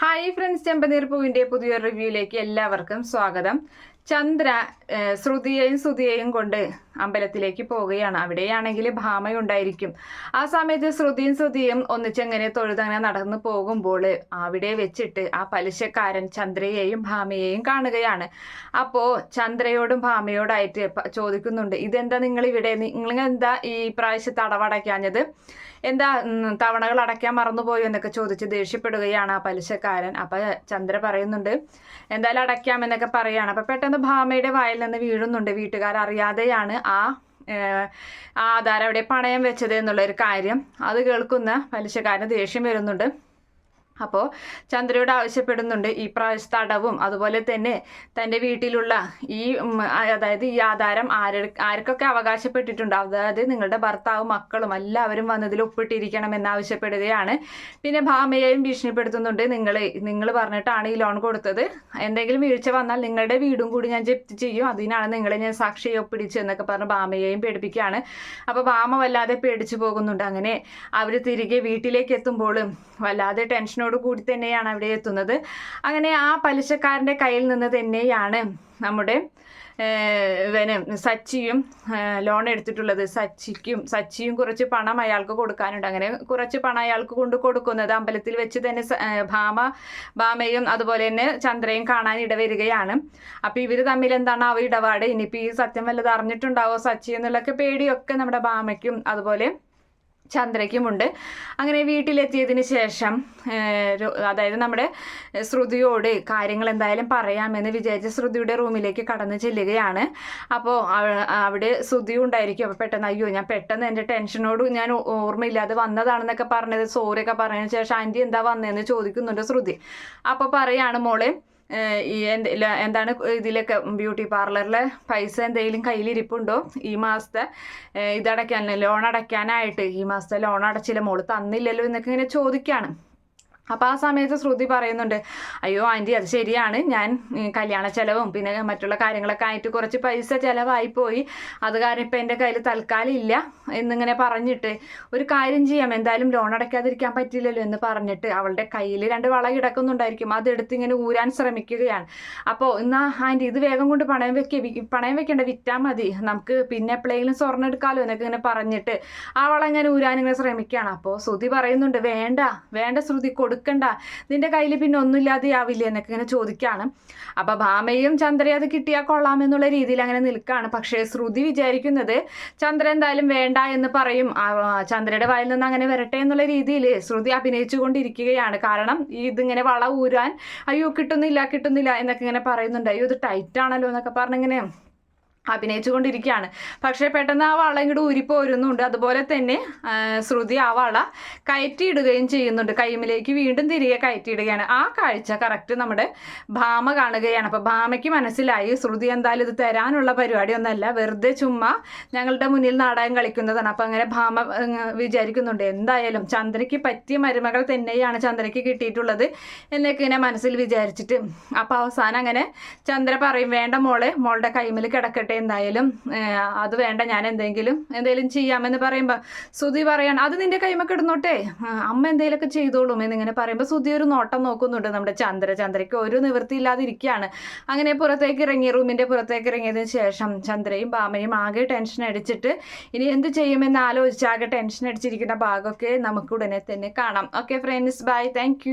Hi friends ചെമ്പനീർ പൂവിന്റെ പുതിയൊരു റിവ്യൂയിലേക്ക് എല്ലാവർക്കും സ്വാഗതം. ചന്ദ്ര ശ്രുതിയെയും ശ്രുതിയെയും കൊണ്ട് അമ്പലത്തിലേക്ക് പോവുകയാണ്. അവിടെയാണെങ്കിൽ ഭാമയുണ്ടായിരിക്കും. ആ സമയത്ത് ശ്രുതിയും ശ്രുതിയും ഒന്നിച്ചെങ്ങനെ തൊഴുതങ്ങനെ നടന്നു പോകുമ്പോൾ അവിടെ വെച്ചിട്ട് ആ പലിശക്കാരൻ ചന്ദ്രയെയും ഭാമയെയും കാണുകയാണ്. അപ്പോൾ ചന്ദ്രയോടും ഭാമയോടായിട്ട് ചോദിക്കുന്നുണ്ട്. ഇതെന്താ നിങ്ങൾ ഇവിടെ നിങ്ങൾ എന്താ ഈ പ്രാവശ്യത്തെ അടവടയ്ക്കാഞ്ഞത് എന്താ തവണകൾ അടയ്ക്കാൻ മറന്നുപോയോ എന്നൊക്കെ ചോദിച്ച് ദേഷ്യപ്പെടുകയാണ് ആ പലിശക്കാരൻ. അപ്പം ചന്ദ്ര പറയുന്നുണ്ട് എന്തായാലും അടയ്ക്കാമെന്നൊക്കെ പറയുകയാണ് അപ്പം പെട്ടെന്ന് ഭാമയുടെ വായിൽ നിന്ന് വീഴുന്നുണ്ട് വീട്ടുകാർ അറിയാതെയാണ് ആ ആധാരം അവിടെ പണയം വെച്ചത് എന്നുള്ള ഒരു കാര്യം. അത് കേൾക്കുന്ന പലിശക്കാരന് ദേഷ്യം വരുന്നുണ്ട്. അപ്പോൾ ചന്ദ്രയോട് ആവശ്യപ്പെടുന്നുണ്ട് ഈ പ്രാവശ്യത്തെ അടവും അതുപോലെ തന്നെ തന്റെ വീട്ടിലുള്ള ഈ അതായത് ഈ ആധാരം ആര് ആർക്കൊക്കെ അവകാശപ്പെട്ടിട്ടുണ്ട്. അതായത് നിങ്ങളുടെ ഭർത്താവും മക്കളും എല്ലാവരും വന്നതിൽ ഒപ്പിട്ടിരിക്കണം എന്നാവശ്യപ്പെടുകയാണ് പിന്നെ ഭാമയെയും ഭീഷണിപ്പെടുത്തുന്നുണ്ട്. നിങ്ങൾ നിങ്ങൾ പറഞ്ഞിട്ടാണ് ഈ ലോൺ കൊടുത്തത്. എന്തെങ്കിലും വീഴ്ച വന്നാൽ നിങ്ങളുടെ വീടും കൂടി ഞാൻ ജപ്തി ചെയ്യും. അതിനാണ് നിങ്ങളെ ഞാൻ സാക്ഷിയെ ഒപ്പിടിച്ചു എന്നൊക്കെ പറഞ്ഞ് ഭാമയെയും പേടിപ്പിക്കുകയാണ്. അപ്പോൾ ഭാമ വല്ലാതെ പേടിച്ചു പോകുന്നുണ്ട്. അങ്ങനെ അവർ തിരികെ വീട്ടിലേക്ക് എത്തുമ്പോഴും വല്ലാതെ ടെൻഷനോട് കൂടി തന്നെയാണ് അവിടെ എത്തുന്നത്. അങ്ങനെ ആ പലിശക്കാരന്റെ കയ്യിൽ നിന്ന് തന്നെയാണ് നമ്മുടെ ഇവന് സച്ചിയും ലോൺ എടുത്തിട്ടുള്ളത്. സച്ചിക്കും സച്ചിയും കുറച്ച് പണം അയാൾക്ക് കൊടുക്കാനുണ്ട്. അങ്ങനെ കുറച്ച് പണം അയാൾക്ക് കൊണ്ട് കൊടുക്കുന്നത് അമ്പലത്തിൽ വെച്ച് തന്നെ ഭാമ ഭാമയും അതുപോലെ തന്നെ ചന്ദ്രയും കാണാൻ ഇടവരികയാണ്. അപ്പോൾ ഇവർ തമ്മിൽ എന്താണ് ആ ഇടപാട്? ഇനിയിപ്പോൾ ഈ സത്യം വല്ലത് അറിഞ്ഞിട്ടുണ്ടാവോ സച്ചി എന്നുള്ളൊക്കെ പേടിയൊക്കെ നമ്മുടെ ഭാമയ്ക്കും അതുപോലെ ചന്ദ്രയ്ക്കുമുണ്ട്. അങ്ങനെ വീട്ടിലെത്തിയതിന് ശേഷം അതായത് നമ്മുടെ ശ്രുതിയോട് കാര്യങ്ങൾ എന്തായാലും പറയാമെന്ന് വിചാരിച്ച് ശ്രുതിയുടെ റൂമിലേക്ക് കടന്നു ചെല്ലുകയാണ്. അപ്പോൾ അവിടെ ശ്രുതി ഉണ്ടായിരിക്കും. അപ്പോൾ പെട്ടെന്ന് അയ്യോ ഞാൻ പെട്ടെന്ന് എന്റെ ടെൻഷനോട് ഞാൻ ഓർമ്മയില്ലാതെ വന്നതാണെന്നൊക്കെ പറഞ്ഞത് സോറിയൊക്കെ പറഞ്ഞതിന് ശേഷം ആന്റി എന്താ വന്നതെന്ന് ചോദിക്കുന്നുണ്ട് ശ്രുതി. അപ്പോൾ പറയാണ് മോളെ എന്താണ് ഇതിലൊക്കെ ബ്യൂട്ടി പാർലറിലെ പൈസ എന്തെങ്കിലും കയ്യിലിരിപ്പുണ്ടോ ഈ മാസത്തെ? ഇതടയ്ക്കാൻ ലോൺ അടയ്ക്കാനായിട്ട് ഈ മാസത്തെ ലോൺ അടച്ചില്ല. മോൾ തന്നില്ലല്ലോ എന്നൊക്കെ ഇങ്ങനെ ചോദിക്കാണ്. അപ്പോൾ ആ സമയത്ത് ശ്രുതി പറയുന്നുണ്ട് അയ്യോ ആന്റി അത് ശരിയാണ്. ഞാൻ കല്യാണ ചെലവും പിന്നെ മറ്റുള്ള കാര്യങ്ങളൊക്കെ ആയിട്ട് കുറച്ച് പൈസ ചിലവായിപ്പോയി അത് കാരണം ഇപ്പം എന്റെ കയ്യിൽ തൽക്കാലം ഇല്ല എന്നിങ്ങനെ പറഞ്ഞിട്ട് ഒരു കാര്യം ചെയ്യാം. എന്തായാലും ലോൺ അടയ്ക്കാതിരിക്കാൻ പറ്റില്ലല്ലോ എന്ന് പറഞ്ഞിട്ട് അവളുടെ കയ്യിൽ രണ്ട് വള കിടക്കുന്നുണ്ടായിരിക്കും. അതെടുത്ത് ഇങ്ങനെ ഊരാൻ ശ്രമിക്കുകയാണ്. അപ്പോൾ എന്നാ ആന്റി ഇത് വേഗം കൊണ്ട് പണയം വെക്കേ. പണയം വെക്കേണ്ട വിറ്റാൽ മതി. നമുക്ക് പിന്നെ എപ്പോഴെങ്കിലും സ്വർണം എടുക്കാമല്ലോ എന്നൊക്കെ ഇങ്ങനെ പറഞ്ഞിട്ട് ആ വള ഇങ്ങനെ ഊരാൻ ഇങ്ങനെ ശ്രമിക്കുകയാണ്. അപ്പോൾ ശ്രുതി പറയുന്നുണ്ട് വേണ്ട വേണ്ട ശ്രുതി കൊടുക്കണ്ട നിന്റെ കയ്യിൽ പിന്നെ ഒന്നുമില്ലാതെ ആവില്ല എന്നൊക്കെ ഇങ്ങനെ ചോദിക്കുകയാണ് അപ്പോൾ ഭാമയും ചന്ദ്രയും അത് കിട്ടിയാൽ കൊള്ളാമെന്നുള്ള രീതിയിൽ അങ്ങനെ നിൽക്കുകയാണ് പക്ഷേ ശ്രുതി വിചാരിക്കുന്നത് ചന്ദ്ര എന്തായാലും വേണ്ട എന്ന് പറയും. ചന്ദ്രയുടെ വായിൽ നിന്ന് അങ്ങനെ വരട്ടെ എന്നുള്ള രീതിയിൽ ശ്രുതി അഭിനയിച്ചുകൊണ്ടിരിക്കുകയാണ്. കാരണം ഇതിങ്ങനെ വള ഊരാൻ അയ്യോ കിട്ടുന്നില്ല കിട്ടുന്നില്ല എന്നൊക്കെ ഇങ്ങനെ പറയുന്നുണ്ട്. അയ്യോ ഇത് ടൈറ്റ് ആണല്ലോ എന്നൊക്കെ പറഞ്ഞിങ്ങനെ അഭിനയിച്ചു കൊണ്ടിരിക്കുകയാണ് പക്ഷേ പെട്ടെന്ന് ആ വള ഇങ്ങോട്ട് ഊരിപ്പോരുന്നുണ്ട്. അതുപോലെ തന്നെ ശ്രുതി ആ വള കയറ്റിയിടുകയും ചെയ്യുന്നുണ്ട്. കൈമിലേക്ക് വീണ്ടും തിരികെ കയറ്റിയിടുകയാണ്. ആ കാഴ്ച കറക്റ്റ് നമ്മുടെ ഭാമ കാണുകയാണ്. അപ്പോൾ ഭാമയ്ക്ക് മനസ്സിലായി ശ്രുതി എന്തായാലും ഇത് തരാനുള്ള പരിപാടിയൊന്നല്ല വെറുതെ ചുമ്മാ ഞങ്ങളുടെ മുന്നിൽ നാടകം കളിക്കുന്നതാണ്. അപ്പോൾ അങ്ങനെ ഭാമ വിചാരിക്കുന്നുണ്ട് എന്തായാലും ചന്ദ്രയ്ക്ക് പറ്റിയ മരുമകൾ തന്നെയാണ് ചന്ദ്രയ്ക്ക് കിട്ടിയിട്ടുള്ളത് എന്നൊക്കെ ഇങ്ങനെ മനസ്സിൽ വിചാരിച്ചിട്ട്. അപ്പോൾ അവസാനം അങ്ങനെ ചന്ദ്ര പറയും വേണ്ട മോളെ മോളുടെ കൈമിൽ കിടക്കട്ടെ എന്തായാലും അത് വേണ്ട ഞാൻ എന്തെങ്കിലും എന്തെങ്കിലും ചെയ്യാമെന്ന് പറയുമ്പോൾ സുധി പറയാണ് അത് നിന്റെ കൈമൊക്കെ ഇടുന്നോട്ടെ അമ്മ എന്തെങ്കിലുമൊക്കെ ചെയ്തോളും എന്നിങ്ങനെ പറയുമ്പോൾ സുധി ഒരു നോട്ടം നോക്കുന്നുണ്ട്. നമ്മുടെ ചന്ദ്ര ചന്ദ്രയ്ക്ക് ഒരു നിവൃത്തിയില്ലാതെ ഇരിക്കുകയാണ് അങ്ങനെ പുറത്തേക്ക് ഇറങ്ങി റൂമിന്റെ പുറത്തേക്ക് ഇറങ്ങിയതിന് ശേഷം ചന്ദ്രയും ബാമയും ആകെ ടെൻഷൻ അടിച്ചിട്ട് ഇനി എന്ത് ചെയ്യുമെന്ന് ആലോചിച്ച് ആകെ ടെൻഷൻ അടിച്ചിരിക്കുന്ന ഭാഗമൊക്കെ നമുക്ക് ഉടനെ തന്നെ കാണാം. Okay friends bye. താങ്ക്